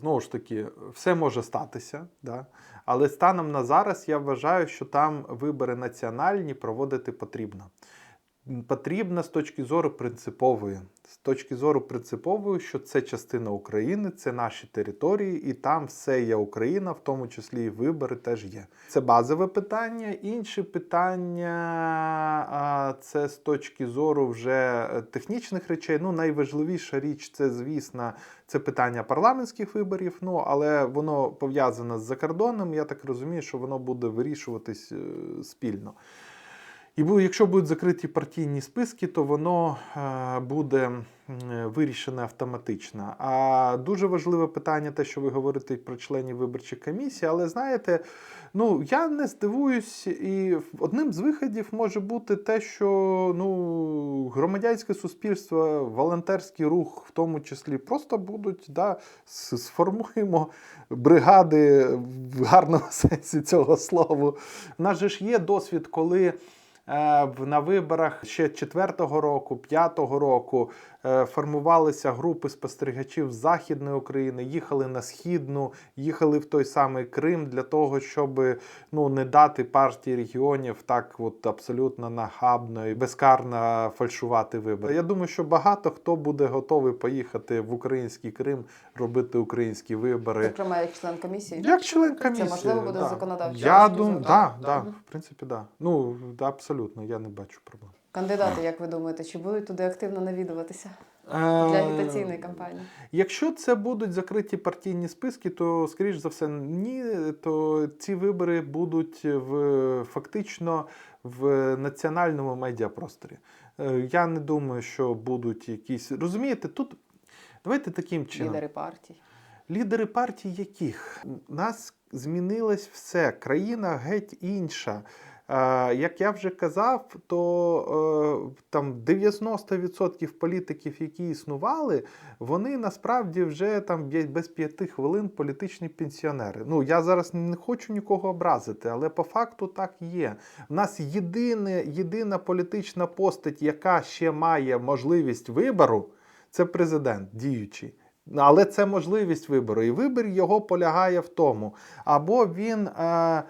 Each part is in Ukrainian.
Знову ж таки, все може статися, да? але станом на зараз я вважаю, що там вибори національні проводити потрібно. М, Потрібно з точки зору принципової. З точки зору принципової, що це частина України, це наші території, і там все є Україна, в тому числі і вибори теж є. Це базове питання. Інше питання це з точки зору вже е, технічних речей. Ну, найважливіша річ це, звісно, це питання парламентських виборів. Ну, але воно пов'язане з закордоном. Я так розумію, що воно буде вирішуватись е, спільно. І якщо будуть закриті партійні списки, то воно е, буде вирішене автоматично. А дуже важливе питання, те, що ви говорите про членів виборчих комісій, але знаєте, ну я не здивуюсь, і одним з виходів може бути те, що ну, громадянське суспільство, волонтерський рух, в тому числі, просто будуть да, сформуємо бригади в гарному сенсі цього слова. У нас же ж є досвід, коли. Е, на виборах ще четвертого року, п'ятого року формувалися групи спостерігачів з Західної України, їхали на східну, їхали в той самий Крим для того, щоб ну не дати партії регіонів так, от абсолютно нахабно і безкарно фальшувати вибори. Я думаю, що багато хто буде готовий поїхати в український Крим, робити українські вибори. Зокрема, як член комісії. Як член комісії. можливо буде да. законодавчо Я думаю, так? да, да, в принципі, да. Ну, абсолютно, я не бачу проблем. Кандидати, як ви думаєте, чи будуть туди активно навідуватися Е, для агітаційної кампанії? Якщо це будуть закриті партійні списки, то скоріш за все ні, то ці вибори будуть в фактично в національному медіапросторі. Е, Я не думаю, що будуть якісь. Розумієте, тут давайте таким чином. Лідери партій. Лідери партій яких? У нас змінилось все, країна геть інша. Е, як я вже казав, то е, там 90% політиків, які існували, вони насправді вже там без п'яти хвилин політичні пенсіонери. Ну я зараз не хочу нікого образити, але по факту так є. У нас єдине, єдина політична постать, яка ще має можливість вибору, це президент діючий. Але це можливість вибору. І вибір його полягає в тому, або він е,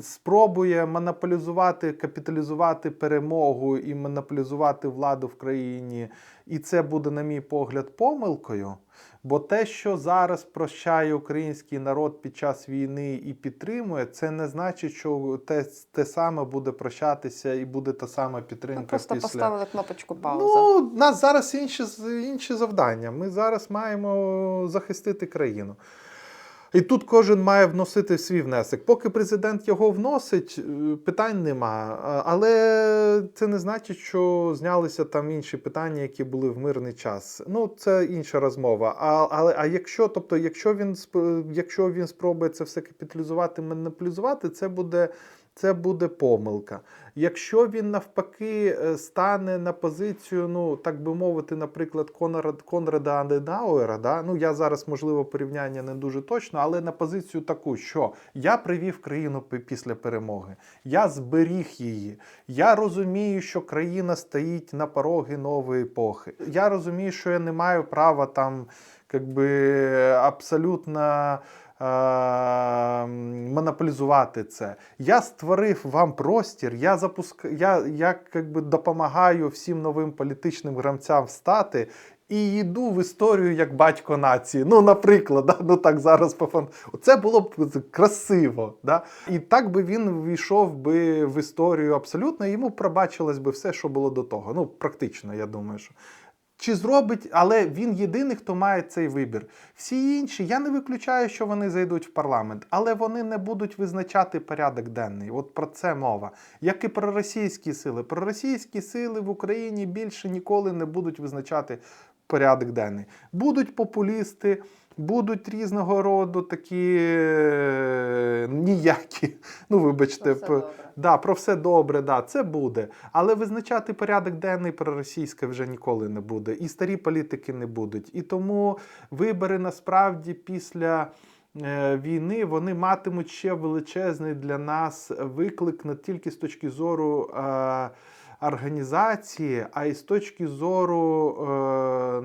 спробує монополізувати, капіталізувати перемогу і монополізувати владу в країні. І це буде, на мій погляд, помилкою. Бо те, що зараз прощає український народ під час війни і підтримує, це не значить, що те, те саме буде прощатися і буде та сама підтримка Ну, просто після. поставили кнопочку пауза. Ну, у нас зараз інші, інші завдання. Ми зараз маємо захистити країну. І тут кожен має вносити свій внесок. Поки президент його вносить, е, питань нема. Але це не значить, що знялися там інші питання, які були в мирний час. Ну, це інша розмова. А, але а якщо, тобто, якщо він якщо він спробує це все капіталізувати, монополізувати, це буде. Це буде помилка. Якщо він навпаки е, стане на позицію, ну так би мовити, наприклад, Конрад, Конрада Аденауера, да? ну я зараз, можливо, порівняння не дуже точно, але на позицію таку, що я привів країну після перемоги, я зберіг її. Я розумію, що країна стоїть на пороги нової епохи. Я розумію, що я не маю права там, якби абсолютно монополізувати це. Я створив вам простір, я запуск... я, я якби допомагаю всім новим політичним гравцям встати. І йду в історію як батько нації. Ну, наприклад, да? ну так зараз по фан... Це було б красиво. Да? І так би він війшов би в історію абсолютно, йому пробачилось би все, що було до того. Ну, практично, я думаю, що. Чи зробить, але він єдиний, хто має цей вибір. Всі інші, я не виключаю, що вони зайдуть в парламент, але вони не будуть визначати порядок денний. От про це мова. Як і про російські сили. Про російські сили в Україні більше ніколи не будуть визначати порядок денний. Будуть популісти, будуть різного роду такі е, ніякі. Ну, вибачте, Про все добре. Да, про все добре, да, це буде. Але визначати порядок денний проросійське вже ніколи не буде. І старі політики не будуть. І тому вибори насправді після. е, Війни вони матимуть ще величезний для нас виклик не тільки з точки зору е, організації, а й з точки зору е,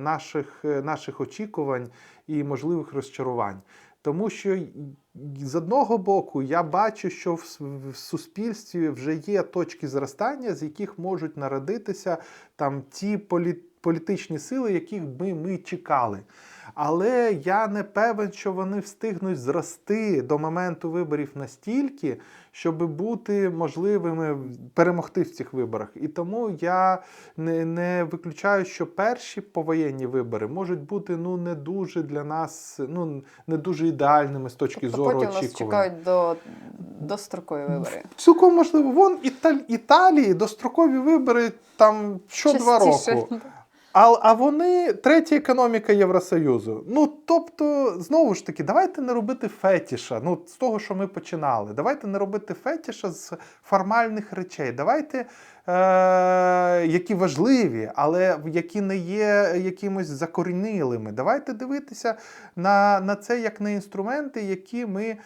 наших, е, наших очікувань і можливих розчарувань. Тому що з одного боку я бачу, що в, суспільстві вже є точки зростання, з яких можуть народитися там ті полі, політичні сили, яких би ми чекали. Але я не певен, що вони встигнуть зрости до моменту виборів настільки, щоб бути можливими перемогти в цих виборах. І тому я не, не виключаю, що перші повоєнні вибори можуть бути ну не дуже для нас, ну не дуже ідеальними з точки Тобто зору потім нас чекають до, дострокові вибори. Цілком можливо, вон. Італії дострокові вибори там що два Частіше. року. А, а вони третя економіка Євросоюзу. Ну тобто, знову ж таки, давайте не робити фетіша. Ну, з того, що ми починали. Давайте не робити фетіша з формальних речей. Давайте, е, які важливі, але які не є якимось закорінилими. Давайте дивитися на, на це як на інструменти, які ми.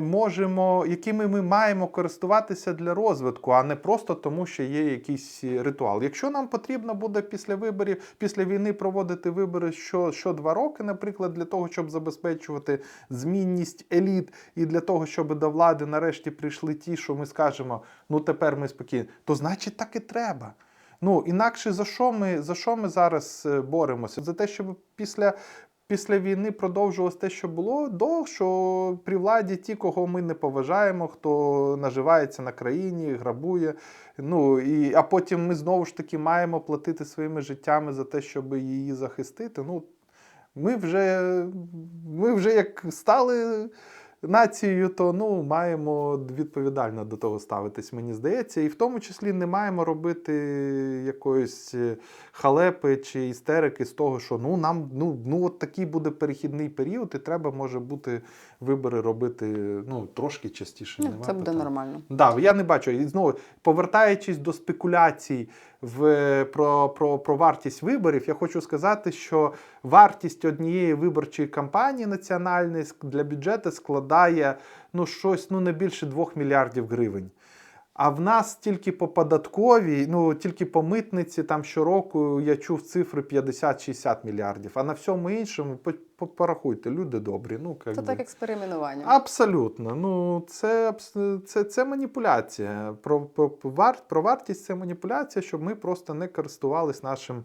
Можемо, якими ми маємо користуватися для розвитку, а не просто тому, що є якийсь ритуал. Якщо нам потрібно буде після виборів, після війни проводити вибори що, що два роки, наприклад, для того, щоб забезпечувати змінність еліт, і для того, щоб до влади нарешті прийшли ті, що ми скажемо, ну тепер ми спокійні, то значить так і треба. Ну інакше за що ми за що ми зараз е, боремося? За те, щоб після. Після війни продовжувалось те, що було до що при владі ті, кого ми не поважаємо, хто наживається на країні, грабує. Ну і а потім ми знову ж таки маємо платити своїми життями за те, щоб її захистити. Ну ми вже, ми вже як стали нацією, то ну маємо відповідально до того ставитись, мені здається, і в тому числі не маємо робити якоїсь е, халепи чи істерики з того, що ну нам ну, ну от такий буде перехідний період, і треба може бути вибори робити ну трошки частіше. Ну, це буде питань. нормально. Да, я не бачу. І знову повертаючись до спекуляцій в, про, про, про вартість виборів, я хочу сказати, що вартість однієї виборчої кампанії національної для бюджету складає ну, щось ну, не більше 2 мільярдів гривень. А в нас тільки по податковій, ну тільки по митниці, там щороку я чув цифри 50-60 мільярдів. А на всьому іншому по- по- порахуйте, люди добрі. Ну, как Це би. так експериментування. Абсолютно. Ну, це, це, це маніпуляція. Про, про, вар, про вартість це маніпуляція, щоб ми просто не користувались нашим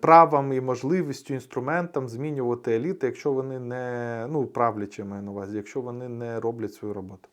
правом і можливістю, інструментом змінювати еліти, якщо вони не ну, правлячі маю на увазі, якщо вони не роблять свою роботу.